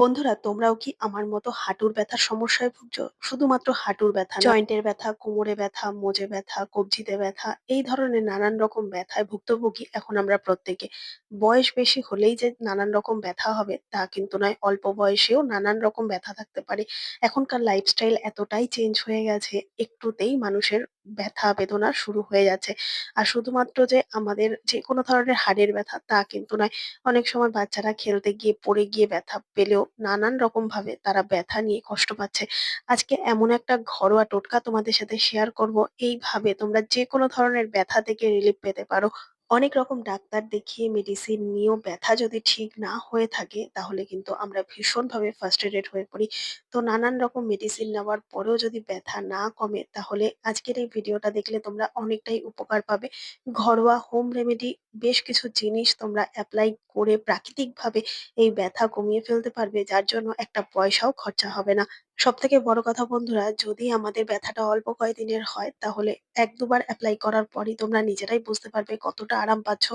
বন্ধুরা তোমরাও কি আমার মতো হাঁটুর ব্যথার সমস্যায় ভুগছো? শুধুমাত্র হাঁটুর ব্যথা জয়েন্টের ব্যথা, কোমরে ব্যথা, মোজে ব্যথা, কবজিতে ব্যথা এই ধরনের নানান রকম ব্যথায় ভুক্তভোগী এখন আমরা প্রত্যেকে। বয়স বেশি হলেই যে নানান রকম ব্যথা হবে তা কিন্তু নয়। অল্প বয়সেও নানান রকম ব্যথা থাকতে পারে। এখনকার লাইফস্টাইল এতটাই চেঞ্জ হয়ে গেছে, একটুতেই মানুষের ব্যথা বেদনা শুরু হয়ে যাচ্ছে। আর শুধুমাত্র যে আমাদের যে কোনো ধরনের হাড়ের ব্যথা তা কিন্তু নয়। অনেক সময় বাচ্চারা খেলতে গিয়ে পড়ে গিয়ে ব্যথা পেলেও নানান রকম ভাবে তারা ব্যথা নিয়ে কষ্ট পাচ্ছে। আজকে এমন একটা ঘরোয়া টোটকা তোমাদের সাথে শেয়ার করব এইভাবে তোমরা যে কোনো ধরনের ব্যথা থেকে রিলিফ পেতে পারো। অনেক রকম ডাক্তার দেখিয়ে মেডিসিন নিয়েও ব্যথা যদি ঠিক না হয়ে থাকে, তাহলে কিন্তু আমরা ভীষণভাবে ফার্স্টেডেড হয়ে পড়ি। তো নানান রকম মেডিসিন নেওয়ার পরেও যদি ব্যথা না কমে, তাহলে আজকের এই ভিডিওটা দেখলে তোমরা অনেকটাই উপকার পাবে। ঘরোয়া হোম রেমেডি বেশ কিছু জিনিস তোমরা এপ্লাই করে প্রাকৃতিকভাবে এই ব্যথা কমিয়ে ফেলতে পারবে যার জন্য একটা পয়সাও খরচা হবে না। সবথেকে বড় কথা বন্ধুরা যদি আমাদের ব্যথাটা অল্প কয়েকদিনের হয় তাহলে এক দুবার এপ্লাই করার পরই তোমরা নিজেরাই বুঝতে পারবে কতটা আরাম পাচ্ছ।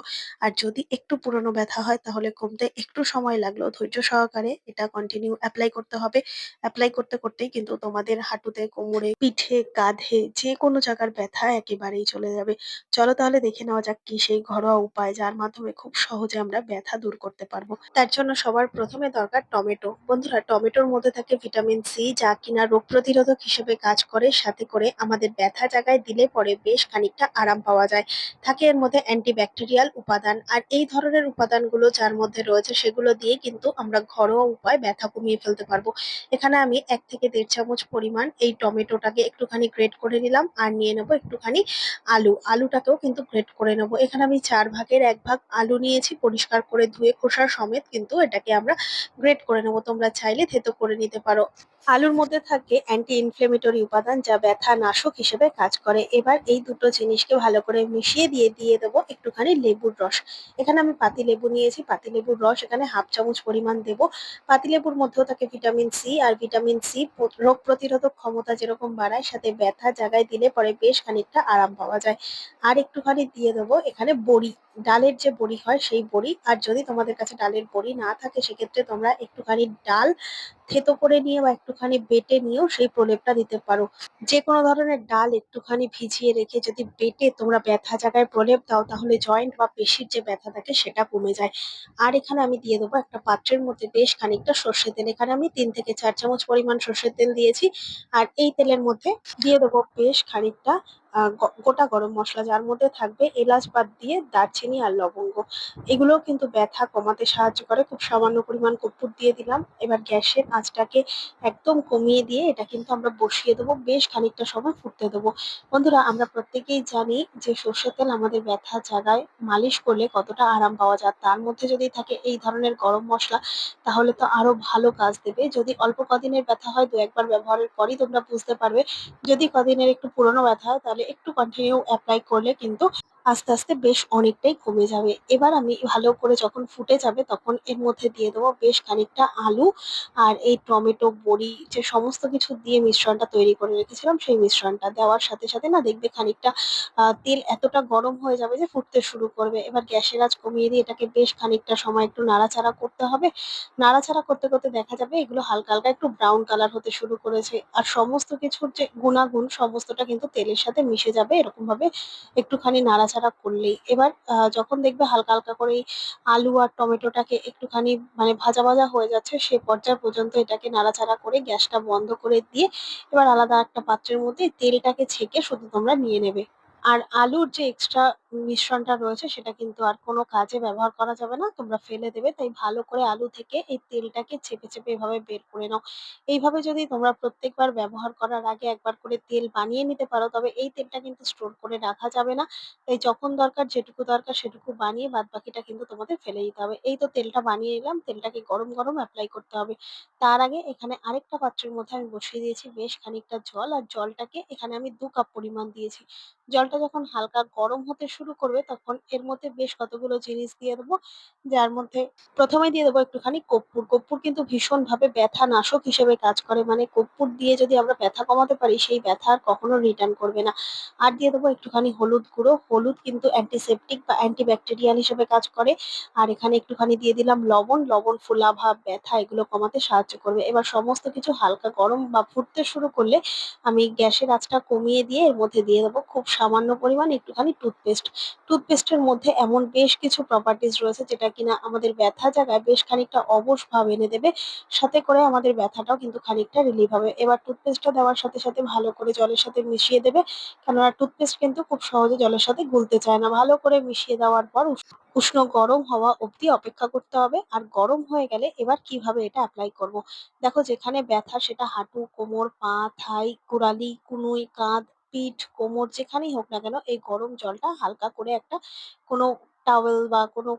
আর যদি একটু পুরনো ব্যথা হয় তাহলে কমতে একটু সময় লাগলেও ধৈর্য সহকারে এটা কন্টিনিউ এপ্লাই করতে হবে। এপ্লাই করতে করতেই কিন্তু তোমাদের হাঁটুতে, কোমরে, পিঠে, কাঁধে যেকোনো জায়গার ব্যথা একেবারেই চলে যাবে। চলো তাহলে দেখে নেওয়া যাক কি সেই ঘরোয়া উপায় যার মাধ্যমে খুব সহজে আমরা ব্যথা দূর করতে পারব। তার জন্য সবার প্রথমে দরকার টমেটো। বন্ধুরা, টমেটোর মধ্যে থাকে ভিটামিন সি, যা কিনা রোগ প্রতিরোধক হিসেবে কাজ করে, সাথে করে আমাদের ব্যথা জায়গায় দিলে পরে বেশ খানিকটা আরাম পাওয়া যায়। থাকে এর মধ্যে অ্যান্টিব্যাকটেরিয়াল উপাদান, আর এই ধরনের উপাদানগুলো যার মধ্যে রয়েছে সেগুলো দিয়ে কিন্তু আমরা ঘরোয়া উপায়ে ব্যথা কমিয়ে ফেলতে পারব। এখানে আমি এক থেকে দেড় চামচ পরিমাণ এই টমেটোটাকে একটুখানি গ্রেট করে নিলাম, আর নিয়ে নেব একটুখানি আলু। আলুটাকেও কিন্তু গ্রেট করে নেব। এখানে আমি চার ভাগের এক ভাগ আলু নিয়েছি, পরিষ্কার করে ধুয়ে খোসা সমেত কিন্তু এটাকে আমরা গ্রেট করে নেব। তোমরা চাইলে থেতো করে নিতে পারো। আলুর মধ্যে থাকে অ্যান্টি ইনফ্লেমেটরি উপাদান যা ব্যথা নাশক হিসেবে কাজ করে। এবার এই দুটো জিনিসকে ভালো করে মিশিয়ে দিয়ে দিয়ে দেবো একটুখানি লেবুর রস। এখানে আমি পাতিলেবু নিয়েছি, পাতিলেবুর রস এখানে হাফ চামচ পরিমাণ দেবো। পাতিলেবুর মধ্যেও থাকে ভিটামিন সি আর ভিটামিন সি রোগ প্রতিরোধক ক্ষমতা যেরকম বাড়ায়, সাথে ব্যথা জায়গায় দিলে পরে বেশ খানিকটা আরাম পাওয়া যায়। আর একটুখানি দিয়ে দেবো এখানে বড়ি। ডালের যে বড়ি হয় সেই বড়ি আর যদি তোমাদের কাছে ডালের বড়ি না থাকে, সেক্ষেত্রে তোমরা একটুখানি ডাল থেতো করে নিয়ে বা একটুখানি বেটে নিয়েও সেই প্রলেপটা দিতে পারো। যে কোনো ধরনের ডাল একটুখানি ভিজিয়ে রেখে যদি বেটে তোমরা ব্যথা জায়গায় প্রলেপ দাও, তাহলে জয়েন্ট বা পেশির যে ব্যথা থাকে সেটা কমে যায়। আর এখানে আমি দিয়ে দেবো একটা পাত্রের মধ্যে বেশ খানিকটা সর্ষের তেল। এখানে আমি তিন থেকে চার চামচ পরিমাণ সর্ষের তেল দিয়েছি। আর এই তেলের মধ্যে দিয়ে দেবো বেশ খানিকটা গোটা গরম মশলা যার মধ্যে থাকবে এলাচ বাদ দিয়ে দারচিনি আর লবঙ্গ। এগুলোও কিন্তু ব্যথা কমাতে সাহায্য করে। খুব সামান্য পরিমাণ কর্পূর দিয়ে দিলাম। এবার গ্যাসের আঁচটাকে একদম কমিয়ে দিয়ে এটা কিন্তু আমরা বসিয়ে দেবো বেশ খানিকটা সময় ফুটতে দেবো। বন্ধুরা, আমরা প্রত্যেকেই জানি যে সর্ষের তেল আমাদের ব্যথা জায়গায় মালিশ করলে কতটা আরাম পাওয়া যায়। তার মধ্যে যদি থাকে এই ধরনের গরম মশলা, তাহলে তো আরও ভালো কাজ দেবে। যদি অল্প কদিনের ব্যথা হয় দু একবার ব্যবহারের পরই তোমরা বুঝতে পারবে। যদি কদিনের একটু পুরোনো ব্যথা হয়, তাহলে একটু কন্টিনিউ অ্যাপ্লাই করলে কিন্তু আস্তে আস্তে বেশ অনেকটাই কমে যাবে। এবার আমি ভালো করে যখন ফুটে যাবে তখন এর মধ্যে দিয়ে দেবো বেশ খানিকটা আলু আর এই টমেটো, বড়ি যে সমস্ত কিছু দিয়ে মিশ্রণটা তৈরি করে রেখেছিলাম সেই মিশ্রণটা। দেওয়ার সাথে সাথে না দেখবে খানিকটা তেল এতটা গরম হয়ে যাবে যে ফুটতে শুরু করবে। এবার গ্যাসের আজ কমিয়ে দিয়ে এটাকে বেশ খানিকটা সময় একটু নাড়াচাড়া করতে হবে। নাড়াচাড়া করতে করতে দেখা যাবে এগুলো হালকা হালকা একটু ব্রাউন কালার হতে শুরু করেছে। আর সমস্ত কিছুর যে গুণাগুণ সমস্তটা কিন্তু তেলের সাথে মিশে যাবে এরকমভাবে একটুখানি নাড়াচাড়া করলেই। এবার যখন দেখবে হালকা হালকা করে আলু আর টমেটোটাকে একটুখানি মানে ভাজা ভাজা হয়ে যাচ্ছে, সে পর্যায় পর্যন্ত এটাকে নাড়াচাড়া করে গ্যাসটা বন্ধ করে দিয়ে এবার আলাদা একটা পাত্রের মধ্যে তেলটাকে ছেঁকে শুধু তোমরা নিয়ে নেবে। আর আলুর যে এক্সট্রা মিশ্রণটা রয়েছে সেটা কিন্তু আর কোনো কাজে ব্যবহার করা যাবে না। তোমরা ফেলে দেবে। তাই ভালো করে আলু থেকে এই তেলটাকে চেপে চেপে এভাবে বের করে নাও। এইভাবে যদি তোমরা প্রত্যেকবার ব্যবহার করার আগে একবার করে তেল বানিয়ে নিতে পারো, তবে এই তেলটা কিন্তু স্টোর করে রাখা যাবে না। তাই যখন দরকার যেটুকু দরকার সেটুকু বানিয়ে বাদবাকিটা কিন্তু তোমাদের ফেলে দিতে হবে। এই তো তেলটা বানিয়ে নিলাম। তেলটাকে গরম গরম অ্যাপ্লাই করতে হবে। তার আগে এখানে আরেকটা পাত্রের মধ্যে আমি বসিয়ে দিয়েছি বেশ খানিকটা জল, আর জলটাকে এখানে আমি দু কাপ পরিমাণ দিয়েছি। জলটা জলটা যখন হালকা গরম হতে শুরু করবে, তখন এর মধ্যে বেশ কতগুলো জিনিস দিয়ে দেবো। যার মধ্যে প্রথমে দিয়ে দেবো একটুখানি কর্পূর। কর্পূর কিন্তু ভীষণভাবে ব্যথা নাশক হিসেবে কাজ করে। মানে কর্পূর দিয়ে যদি আমরা ব্যথা কমাতে পারি, সেই ব্যথা আর কখনো রিটার্ন করবে না। আর দিয়ে দেবো একটুখানি হলুদ গুঁড়ো। হলুদ কিন্তু অ্যান্টিসেপটিক বা অ্যান্টিব্যাকটেরিয়াল হিসেবে কাজ করে। আর এখানে একটুখানি দিয়ে দিলাম লবণ। লবণ ফোলাভাব ব্যথা, এগুলো কমাতে সাহায্য করবে। এবার সমস্ত কিছু হালকা গরম বা ফুটতে শুরু করলে আমি গ্যাসের আঁচটা কমিয়ে দিয়ে এর মধ্যে দিয়ে দেবো খুব সামান্য পরিমাণ একটুখানি টুথপেস্ট টুথপেস্টের মধ্যে এমন বেশ কিছু প্রপার্টিস রয়েছে যেটা কিনা আমাদের ব্যথা জায়গায় বেশ খানিকটা অবশ ভাব এনে দেবে। সাথে করে আমাদের ব্যথাটাও কিন্তু খানিকটা রিলিভ হবে। এবার টুথপেস্টটা দেওয়ার সাথে সাথে ভালো করে জলের সাথে মিশিয়ে দেবে। কেননা টুথপেস্ট কিন্তু খুব সহজে জলের সাথে গুলতে চায় না। ভালো করে মিশিয়ে দেওয়ার পর উষ্ণ গরম হওয়া অবধি অপেক্ষা করতে হবে। আর গরম হয়ে গেলে এবার কীভাবে এটা অ্যাপ্লাই করব। দেখো যেখানে ব্যথা সেটা হাঁটু, কোমর, পা, থাই, গোড়ালি, কুনুই, কাঁধ পিঠ, কোমর যেখানেই হোক না কেন, এই গরম জলটা হালকা করে একটা কোনো টাওয়েল বা কোনো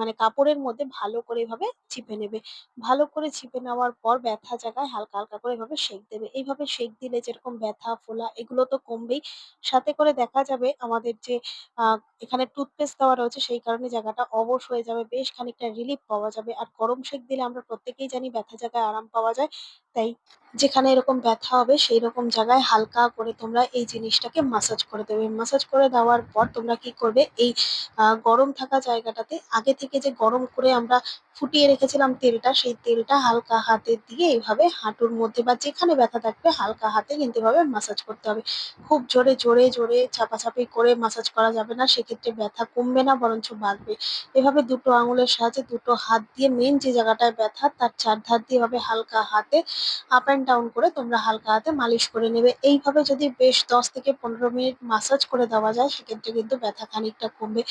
মানে কাপড়ের মধ্যে ভালো করে এভাবে চিপে নেবে। ভালো করে চিপে নেওয়ার পর ব্যথা জায়গায় হালকা হালকা করে এভাবে সেঁক দেবে। এইভাবে সেঁক দিলে যেরকম ব্যথা, ফোলা, এগুলো তো কমবেই। সাথে করে দেখা যাবে আমাদের যে এখানে টুথপেস্ট দেওয়া রয়েছে, সেই কারণে জায়গাটা অবশ হয়ে যাবে, বেশ খানিকটা রিলিফ পাওয়া যাবে। আর গরম সেঁক দিলে আমরা প্রত্যেকেই জানি ব্যথা জায়গায় আরাম পাওয়া যায়। তাই যেখানে এরকম ব্যথা হবে সেই রকম জায়গায় হালকা করে তোমরা এই জিনিসটাকে মাসাজ করে দেবে। মাসাজ করে দেওয়ার পর তোমরা কি করবে? এই গরম থাকা জায়গাটাতে আগে থেকে যে গরম করে আমরা ফুটিয়ে রেখেছিলাম তেলটা, সেই তেলটা হালকা হাতে দিয়ে এইভাবে হাঁটুর মধ্যে বা যেখানে ব্যথা থাকবে হালকা হাতে কিন্তু এভাবে মাসাজ করতে হবে। খুব জোরে জোরে জোরে চাপাচাপি করে মাসাজ করা যাবে না, সেক্ষেত্রে ব্যথা কমবে না, বরঞ্চ বাড়বে। এভাবে দুটো আঙুলের সাহায্যে দুটো হাত দিয়ে মেন যে জায়গাটায় ব্যথা, তার চারধার দিয়ে এভাবে হালকা হাতে আপ অ্যান্ড ডাউন করে তোমরা হালকা হাতে মালিশ করে নেবে। এইভাবে যদি বেশ দশ থেকে পনেরো মিনিট মাসাজ করে দেওয়া যায়, সেক্ষেত্রে কিন্তু ব্যথা খানিকটা কমবে।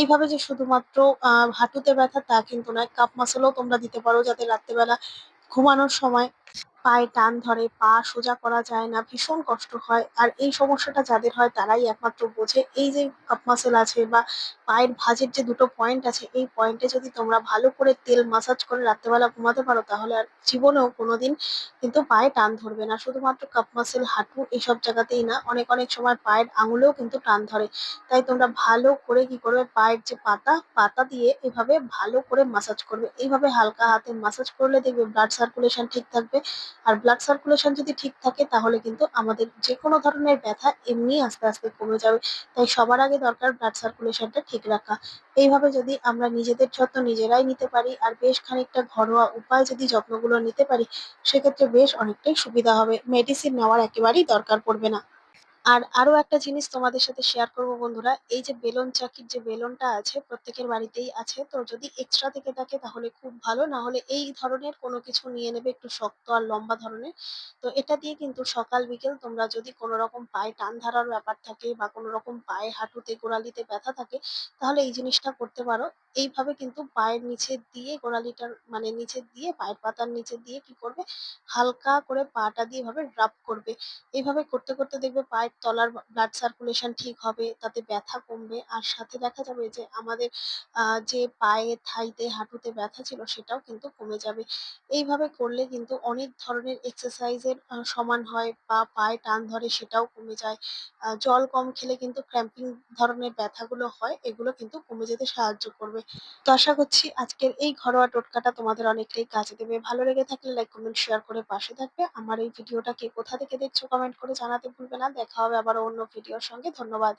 এইভাবে যে শুধুমাত্র হাঁটুতে ব্যথা তা কিন্তু নয় কাপ মাসালও তোমরা দিতে পারো যাতে রাত্রেবেলা ঘুমানোর সময়। পায়ে টান ধরে, পা সোজা করা যায় না, ভীষণ কষ্ট হয়। আর এই সমস্যাটা যাদের হয়, তারাই একমাত্র বোঝে। এই যে কাপ মাসেল আছে বা পায়ের ভাঁজের যে দুটো পয়েন্ট আছে, এই পয়েন্টে যদি তোমরা ভালো করে তেল মাসাজ করে রাত্রেবেলা ঘুমাতে পারো, তাহলে আর জীবনেও কোনোদিন কিন্তু পায়ে টান ধরবে না। শুধুমাত্র কাপ মাসেল হাঁটু এইসব জায়গাতেই না, অনেক অনেক সময় পায়ের আঙুলেও কিন্তু টান ধরে। তাই তোমরা ভালো করে কি করবে, পায়ের যে পাতা পাতা দিয়ে এভাবে ভালো করে মাসাজ করবে। এইভাবে হালকা হাতে মাসাজ করলে দেখবে ব্লাড সার্কুলেশন ঠিক থাকবে। আর ব্লাড সার্কুলেশন যদি ঠিক থাকে, তাহলে কিন্তু আমাদের যে কোনো ধরনের ব্যথা এমনি আস্তে আস্তে কমে যাবে। তাই সবার আগে দরকার ব্লাড সার্কুলেশনটা ঠিক রাখা। এইভাবে যদি আমরা নিজেদের যত্ন নিজেরাই নিতে পারি, আর বেশ খানিকটা ঘরোয়া উপায় যদি যত্নগুলো নিতে পারি, সেক্ষেত্রে বেশ অনেকটাই সুবিধা হবে। মেডিসিন নেওয়ার একেবারেই দরকার পড়বে না। আর আরও একটা জিনিস তোমাদের সাথে শেয়ার করব বন্ধুরা, এই যে বেলুন চাকির যে বেলুনটা আছে প্রত্যেকের বাড়িতেই আছে, তো যদি এক্সট্রা থেকে থাকে তাহলে খুব ভালো না হলে এই ধরনের কোনো কিছু নিয়ে নেবে একটু শক্ত আর লম্বা ধরনের। তো এটা দিয়ে কিন্তু সকাল, বিকেল তোমরা যদি কোনো রকম পায়ে টান ধরার ব্যাপার থাকে বা কোনো রকম পায়ে হাঁটুতে, গোড়ালিতে ব্যথা থাকে, তাহলে এই জিনিসটা করতে পারো। এইভাবে কিন্তু পায়ের নিচে দিয়ে গোড়ালিটার মানে নিচে দিয়ে পায়ের পাতার নিচে দিয়ে কি করবে? হালকা করে পাটা দিয়ে এভাবে রাব করবে। এইভাবে করতে করতে দেখবে পায়ের তলার ব্লাড সার্কুলেশন ঠিক হবে, তাতে ব্যথা কমবে। আর সাথে দেখা যাবে যে আমাদের যে পায়ে, থাইতে, হাঁটুতে ব্যথা ছিল সেটাও কিন্তু কমে যাবে। এইভাবে করলে কিন্তু অনেক ধরনের এক্সারসাইজের সমান হয় বা পায়ে টান ধরে সেটাও কমে যায়। জল কম খেলে কিন্তু ক্র্যাম্পিং ধরনের ব্যথাগুলো হয়, এগুলো কিন্তু কমে যেতে সাহায্য করবে। তো আশা করছি আজকের এই ঘরোয়া টোটকাটা তোমাদের অনেকটাই কাজে দেবে। ভালো লেগে থাকলে লাইক কমেন্ট শেয়ার করে পাশে থাকবে। আমার এই ভিডিওটা কে কোথা থেকে দেখছ কমেন্ট করে জানাতে ভুলবে না। দেখা হবে আবার অন্য ভিডিওর সঙ্গে। ধন্যবাদ।